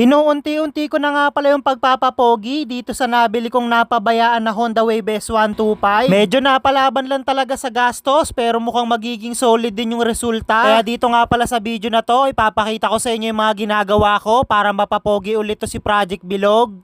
Inuunti-unti ko na nga pala yung pagpapapogi dito sa nabili kong napabayaan na Honda Wave S125. Medyo napalaban lang talaga sa gastos pero mukhang magiging solid din yung resulta. Kaya dito nga pala sa video na to, ipapakita ko sa inyo yung mga ginagawa ko para mapapogi ulit to si Project Bilog.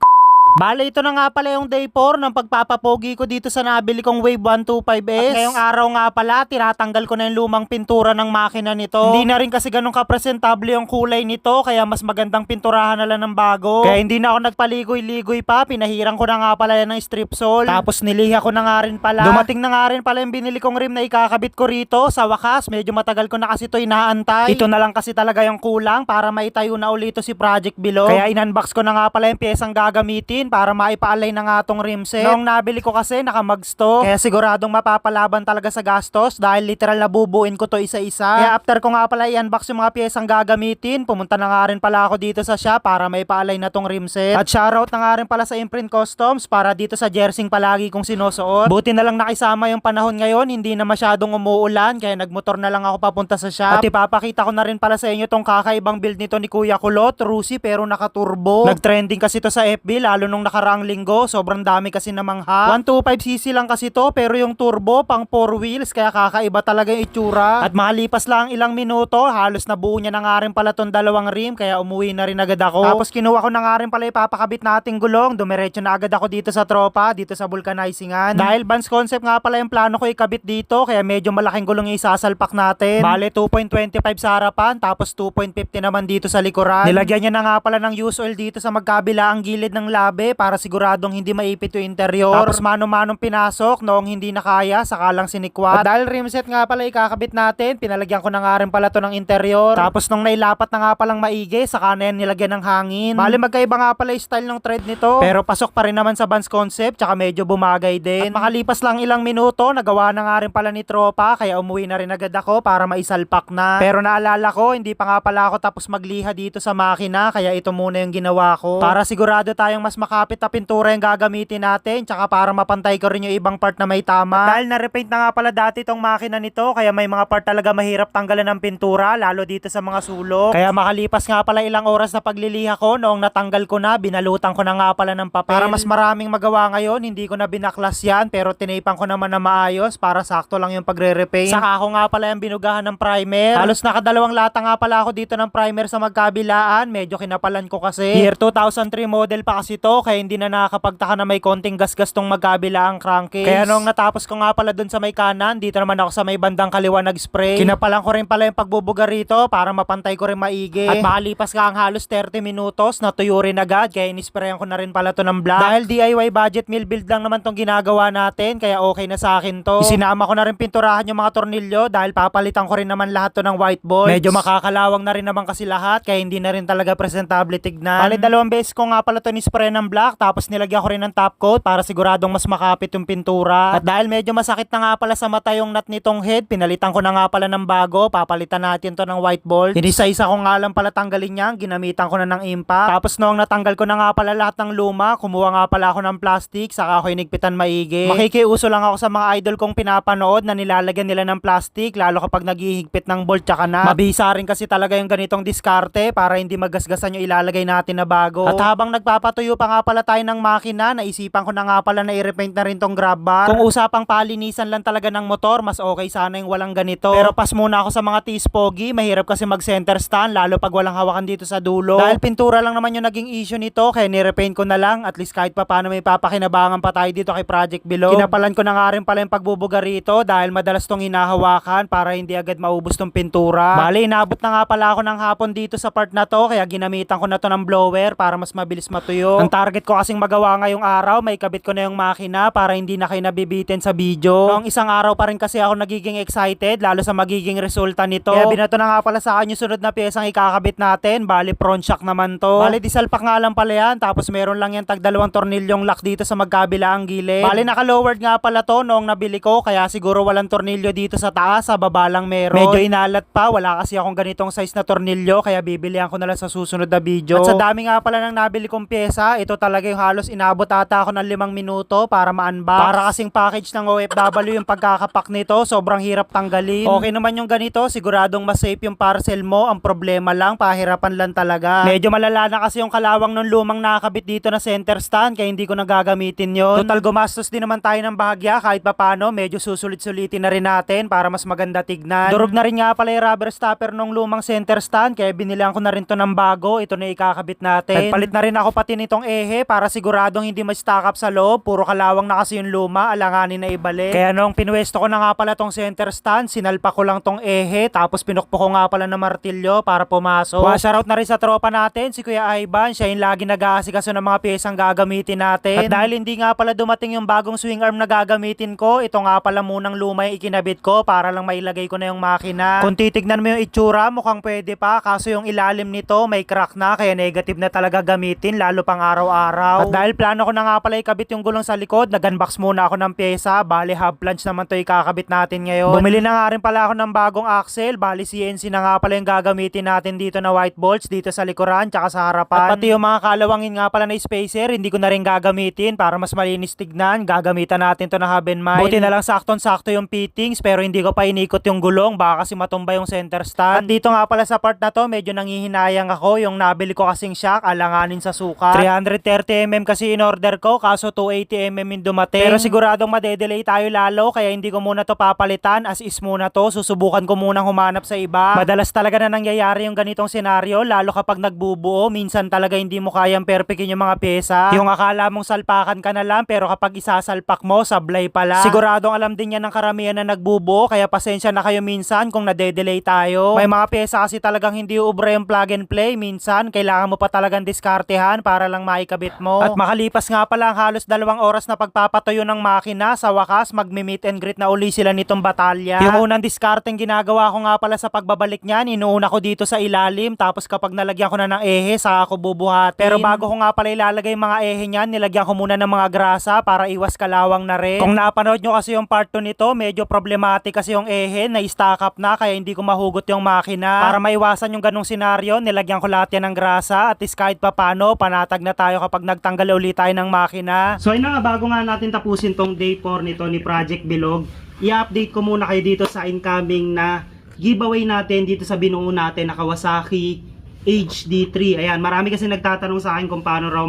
Bale, ito na nga pala yung day 4 ng pagpapapogi ko dito sa nabili kong Wave 125S. At ngayong araw nga pala, tinatanggal ko na yung lumang pintura ng makina nito. Hindi na rin kasi ganun kapresentable yung kulay nito, kaya mas magandang pinturahan na lang ng bago. Kaya hindi na ako nagpaligoy-ligoy pa, pinahirang ko na nga pala yan ng strip sole. Tapos niliha ko na nga rin pala. Dumating na nga rin pala yung binili kong rim na ikakabit ko rito. Sa wakas, medyo matagal ko na kasi ito inaantay. Ito na lang kasi talaga yung kulang para maitayo na ulit ito si Project Below. Kaya in-unbox ko na nga pala yung piyesang gagamitin para maipaalay na nga tong rim set. Noong nabili ko kasi nakamags to. Kaya siguradong mapapalaban talaga sa gastos dahil literal na bubuin ko to isa-isa. Kaya after ko nga pala i-unbox yung mga piyesang gagamitin, pumunta na nga rin pala ako dito sa shop para maipaalay na tong rim set. At shoutout na nga rin pala sa Imprint Customs para dito sa jersey palagi kong sinusuot. Buti na lang nakisama yung panahon ngayon, hindi na masyadong umuulan kaya nagmotor na lang ako papunta sa shop. At ipapakita ko na rin pala sa inyo tong kakaibang build nito ni Kuya Kulot, Rusi pero naka-turbo. Nag-trending kasi to sa FB lalo nung nakaraang linggo, sobrang dami kasi namangha. 125cc lang kasi to pero yung turbo pang 4 wheels kaya kakaiba talaga yung itsura. At makalipas lang ilang minuto, halos nabuo niya na nga rin pala tong dalawang rim kaya umuwi na rin agad ako. Tapos kinuha ko na nga rin pala ipapakabit nating gulong, dumiretso na agad ako dito sa tropa, dito sa vulcanizingan. Dahil Vans concept nga pala yung plano ko ikabit dito kaya medyo malaking gulong yung isasalpak natin. Bale 2.25 sa harapan tapos 2.50 naman dito sa likuran. Nilagyan niya na nga pala ng use oil dito sa magkabila ang gilid ng labe para siguradong hindi maipit yung interior. Tapos mano-manong pinasok noong hindi na kaya, saka lang sinikwat. At dahil rim set nga pala ikakabit natin, pinalagyan ko na nga rin pala to ng interior. Tapos nung nailapat na nga palang maigi, saka na yan nilagyan ng hangin. Bali magkaiba nga pala yung style ng thread nito. Pero pasok pa rin naman sa Vans concept, tsaka medyo bumagay din. At makalipas lang ilang minuto, nagawa na nga rin pala ni tropa, kaya umuwi na rin agad ako para maisalpak na. Pero naalala ko, hindi pa nga pala ako tapos magliha dito sa makina, kaya ito muna yung ginawa ko. Para sigurado tayong mas makapit na pintura yung gagamitin natin, tsaka para mapantay ko rin yung ibang part na may tama. Dahil na-repaint na nga pala dati tong makina nito, kaya may mga part talaga mahirap tanggalan ng pintura, lalo dito sa mga sulok. Kaya makalipas nga pala ilang oras na pagliliha ko, noong natanggal ko na, binalutan ko na nga pala ng papel. Para mas maraming magawa ngayon, hindi ko na binaklas yan, pero tinaypan ko naman na maayos para sakto lang yung pagre-repaint. Saka ako nga pala yung binugahan ng primer. Halos nakadalawang lata nga pala ako dito ng primer sa magkabilaan, medyo kinapalan ko kasi. Year 2003 model pa kasi to, kaya hindi na nakakapagtaka na may konting gasgas tong magkabila ang crankcase. Kaya nung natapos ko nga pala dun sa may kanan, dito naman ako sa may bandang kaliwa nag-spray. Kinapalan ko rin pala yung pagbubuga rito para mapantay ko rin maigi. At makalipas ka ang halos 30 minutos, natuyo rin agad, kaya inisprayan ko na rin pala to ng black. Dahil DIY budget mill build lang naman tong ginagawa natin, kaya okay na sa akin to. Isinama ko na rin pinturahan yung mga tornilyo dahil papalitan ko rin naman lahat to ng white bolts. Medyo makakalawang na rin naman kasi lahat, kaya hindi na rin talaga presentable tignan. Bali dalawang beses ko nga pala to ni-spray ng black, tapos nilagyan ko rin ng top coat para siguradong mas makapit yung pintura. At dahil medyo masakit na nga pala sa mata yung nut nitong head, pinalitan ko na nga pala ng bago, papalitan natin to ng white bolt. Inisa-isa ko nga lang pala tanggalin yan, ginamitan ko na ng impact. Tapos noong natanggal ko na nga pala lahat ng luma, kumuha nga pala ako ng plastic, saka ako inigpitan maigi. Makikiuso lang ako sa mga idol kong pinapanood na nilalagyan nila ng plastic, lalo kapag naghihigpit ng bolt tsaka na. Mabisa rin kasi talaga yung ganitong diskarte para hindi magasgasan yung ilalagay natin na bago. At habang nagpapatuyo pa nga pala tayo ng makina, naisipan ko na nga pala na i-repaint na rin tong grab bar. Kung usapang palinisan lang talaga ng motor, mas okay sana yung walang ganito. Pero pas muna ako sa mga T-Spogi, mahirap kasi mag-center stand, lalo pag walang hawakan dito sa dulo. Dahil pintura lang naman yung naging issue nito, kaya ni-repaint ko na lang, at least kahit pa paano may papakinabangan pa tayo dito kay Project Below. Kinapalan ko na nga rin pala yung pagbubuga rito, dahil madalas tong hinahawakan para hindi agad maubos tong pintura. Bali, inabot na nga pala ako ng hapon dito sa part na to, kaya ginamitan ko na to ng blower para mas mabilis matuyo. Ang target ko kasing magawa ngayong araw, may kabit ko na yung makina para hindi na kayo nabibitin sa video. Noong isang araw pa rin kasi ako nagiging excited, lalo sa magiging resulta nito. Kaya binato na nga pala sa akin yung sunod na piyesang ikakabit natin. Bali, front shock naman to. Bali, disalpak nga lang pala yan. Tapos meron lang yan tag dalawang tornilyong lock dito sa magkabila ang gilid. Bali, naka-lowered nga pala to noong nabili ko. Kaya siguro walang tornilyo dito sa taas. Sa baba lang meron. Medyo inalat pa. Wala kasi akong ganitong size na tornilyo. Kaya bibilihan ko na lang sa susunod na video. At sa dami nga pala ng nabili kong pyesa, ito to talaga yung halos inabot ata ako ng limang minuto para ma-unbox. Para kasing package ng OFW yung pagkakapak nito, sobrang hirap tanggalin. Okay naman yung ganito, siguradong mas safe yung parcel mo. Ang problema lang, pahirapan lang talaga. Medyo malala na kasi yung kalawang ng lumang nakakabit dito na center stand, kaya hindi ko na gagamitin yon. Total gumastos din naman tayo ng bahagya kahit papano, medyo susulit-sulitin na rin natin para mas maganda tignan. Durog na rin nga pala yung rubber stopper ng lumang center stand, kaya binilang ko na rin to ng bago. Ito na ikakabit natin. Nagpalit na rin ako pati nitong ehe para siguradong hindi ma-stack up sa loob. Puro kalawang na kasi yung luma, alanganin na ibalik. Kaya nung pinwesto ko na nga pala tong center stand, sinalpa ko lang tong ehe, tapos pinukpo ko nga pala ng martilyo para pumasok. Washer out na rin sa tropa natin, si Kuya Ivan, siya yung lagi nag-aasikaso ng mga piyesang gagamitin natin. At dahil hindi nga pala dumating yung bagong swing arm na gagamitin ko, ito nga pala munang luma yung ikinabit ko para lang mailagay ko na yung makina. Kung titignan mo yung itsura, mukhang pwede pa, kaso yung ilalim nito may crack na, kaya negative na talaga gamitin, lalo pang araw-araw araw. At dahil plano ko na nga pala ikabit yung gulong sa likod, nag-unbox muna ako ng pyesa. Bali hub flange naman to ikakabit natin ngayon. Bumili na nga rin pala ako ng bagong axle. Bali CNC na nga pala yung gagamitin natin dito na white bolts dito sa likuran tsaka sa harapan. At pati yung mga kalawangin nga pala na spacer, hindi ko na rin gagamitin para mas malinis tignan. Gagamitan natin to na hub and mile. Buti na lang sakton-sakto yung fittings pero hindi ko pa inikot yung gulong. Baka kasi matumba yung center stand. At dito nga pala sa part na to, medyo nangihinayang ako. Yung nabili ko kasing shock, alanganin sa suka. 300 130mm kasi in order ko kaso 280mm yung dumating. Pero siguradong madedelay tayo lalo kaya hindi ko muna to papalitan as is muna to. Susubukan ko muna humanap sa iba. Madalas talaga na nangyayari yung ganitong senaryo lalo kapag nagbubuo. Minsan talaga hindi mo kayang perfectin yung mga pyesa. Yung akala mong salpakan ka na lang pero kapag isasalpak mo sablay pala. Siguradong alam din yan ng karamihan na nagbubuo kaya pasensya na kayo minsan kung nadedelay tayo. May mga pyesa kasi talagang hindi ubra yung plug and play. Minsan kailangan mo pa talagang diskartehan para lang maik maikabit mo. At makalipas nga pala ang halos dalawang oras na pagpapatuyo ng makina, sa wakas, magmi-meet and greet na uli sila nitong batalya. Yung unang diskarteng ginagawa ko nga pala sa pagbabalik niyan, inuuna ko dito sa ilalim, tapos kapag nalagyan ko na ng ehe, saka ako bubuhatin. Pero bago ko nga pala ilalagay yung mga ehe niyan, nilagyan ko muna ng mga grasa para iwas kalawang na rin. Kung napanood nyo kasi yung part 2 nito, medyo problematic kasi yung ehe, na stack up na, kaya hindi ko mahugot yung makina. Para maiwasan yung ganong senaryo, nilagyan ko lahat yan ng grasa, at least kahit papano, panatag na tayo kapag nagtanggal ulit tayo ng makina. So ayun nga, bago nga natin tapusin tong day 4 nito ni Project Bilog, i-update ko muna kayo dito sa incoming na giveaway natin dito sa binuo natin na Kawasaki HD3. Ayan, marami kasi nagtatanong sa akin kung paano raw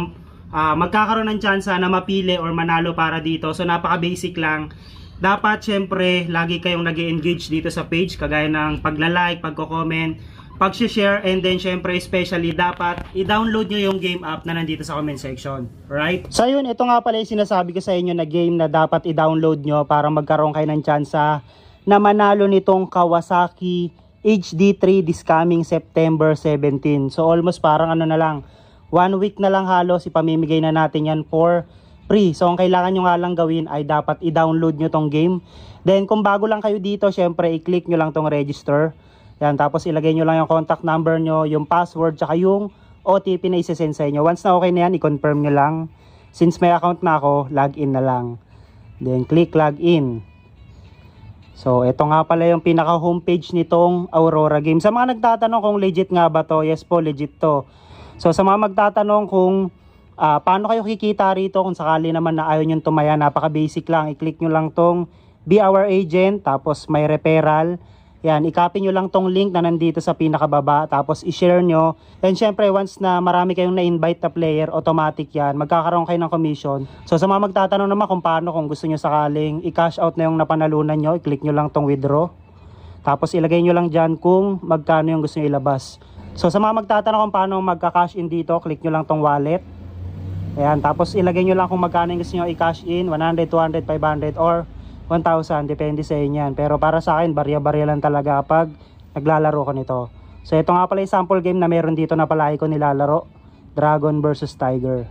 ah, magkakaroon ng chance na mapili or manalo para dito. So napaka-basic lang. Dapat syempre lagi kayong nag engage dito sa page kagaya ng pagla-like, pagko-comment, pag-share and then syempre especially dapat i-download nyo yung game app na nandito sa comment section. Right? So yun, ito nga pala yung sinasabi ko sa inyo na game na dapat i-download nyo para magkaroon kayo ng chance na manalo nitong Kawasaki HD3 this coming September 17. So almost parang ano na lang, one week na lang halos ipamimigay na natin yan for free. So ang kailangan nyo nga lang gawin ay dapat i-download nyo tong game. Then kung bago lang kayo dito, syempre i-click nyo lang tong register. Yan, tapos ilagay nyo lang yung contact number nyo, yung password, tsaka yung OTP na isesend sa inyo. Once na okay na yan, i-confirm nyo lang. Since may account na ako, log in na lang. Then click log in. So, ito nga pala yung pinaka homepage nitong Aurora Games. Sa mga nagtatanong kung legit nga ba to, yes po, legit to. So, sa mga magtatanong kung ah, paano kayo kikita rito kung sakali naman na ayaw nyo tumaya, napaka-basic lang. I-click nyo lang tong Be Our Agent, tapos may referral. Yan, i-copy nyo lang tong link na nandito sa pinakababa, tapos i-share nyo. And syempre, once na marami kayong na-invite na player, automatic yan, magkakaroon kayo ng commission. So sa mga magtatanong naman kung paano, kung gusto nyo sakaling i-cash out na yung napanalunan nyo, i-click nyo lang tong withdraw. Tapos ilagay nyo lang dyan kung magkano yung gusto nyo ilabas. So sa mga magtatanong kung paano magka-cash in dito, click nyo lang tong wallet. Ayan, tapos ilagay nyo lang kung magkano yung gusto nyo i-cash in, 100, 200, 500, or 1,000, depende sa inyo yan. Pero para sa akin, barya-barya lang talaga kapag naglalaro ko nito. So ito nga pala yung sample game na meron dito na palagi ko nilalaro. Dragon versus Tiger.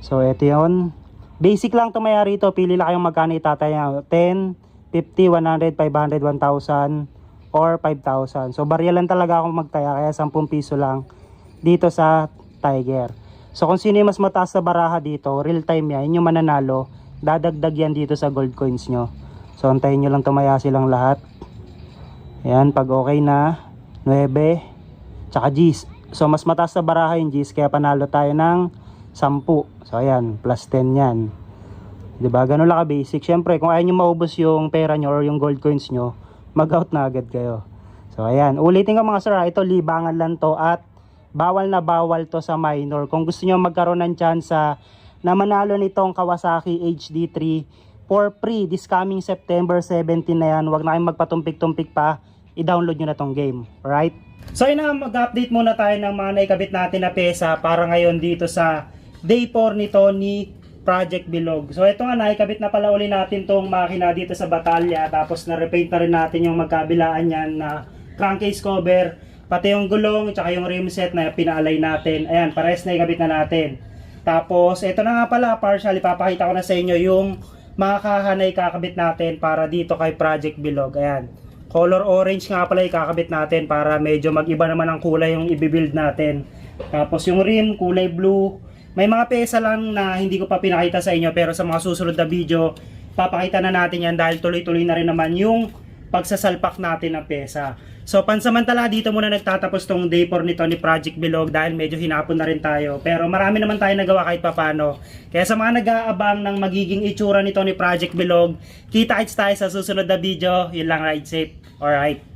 So ito yun. Basic lang ito maya rito. Pili lang kayong magkano itataya. 10, 50, 100, 500, 1,000, or 5,000. So barya lang talaga akong magtaya. Kaya 10 piso lang dito sa Tiger. So kung sino yung mas mataas na baraha dito, real time yan, yun yung mananalo, dadagdag yan dito sa gold coins nyo. So antayin nyo lang tumaya silang lahat. Ayan, pag okay na, 9, tsaka G's. So mas mataas na baraha yung G's, kaya panalo tayo ng 10. So ayan, plus 10 yan. 'Di ba? Ganun lang ka basic. Syempre, kung ayaw niyo maubos yung pera nyo or yung gold coins nyo, mag-out na agad kayo. So ayan, ulitin ko mga sir, ah, ito libangan lang to at bawal na bawal to sa minor. Kung gusto niyo magkaroon ng chance na manalo nitong Kawasaki HD3 for free this coming September 17 na yan, wag na kayong magpatumpik-tumpik pa, i-download nyo na tong game. Alright? So yun na, mag-update muna tayo ng mga naikabit natin na pesa para ngayon dito sa day 4 nito ni Project Bilog. So ito nga, naikabit na pala uli natin tong makina dito sa Batalya. Tapos na-repaint na rin natin yung magkabilaan yan na crankcase cover, pati yung gulong, tsaka yung rim set na pinaalay natin. Ayan, pares na ikabit na natin. Tapos, ito na nga pala, partial, ipapakita ko na sa inyo yung mga kahanay kakabit natin para dito kay Project Bilog. Ayan. Color orange nga pala ikakabit natin para medyo mag-iba naman ang kulay yung ibibuild natin. Tapos yung rim, kulay blue. May mga pesa lang na hindi ko pa pinakita sa inyo pero sa mga susunod na video, papakita na natin yan dahil tuloy-tuloy na rin naman yung pagsasalpak natin ng pesa. So pansamantala dito muna nagtatapos tong day 4 nito ni Project Bilog dahil medyo hinapon na rin tayo. Pero marami naman tayo nagawa kahit papano. Kaya sa mga nag-aabang ng magiging itsura nito ni Project Bilog, kita-kits tayo sa susunod na video. Yun lang, ride safe. Alright.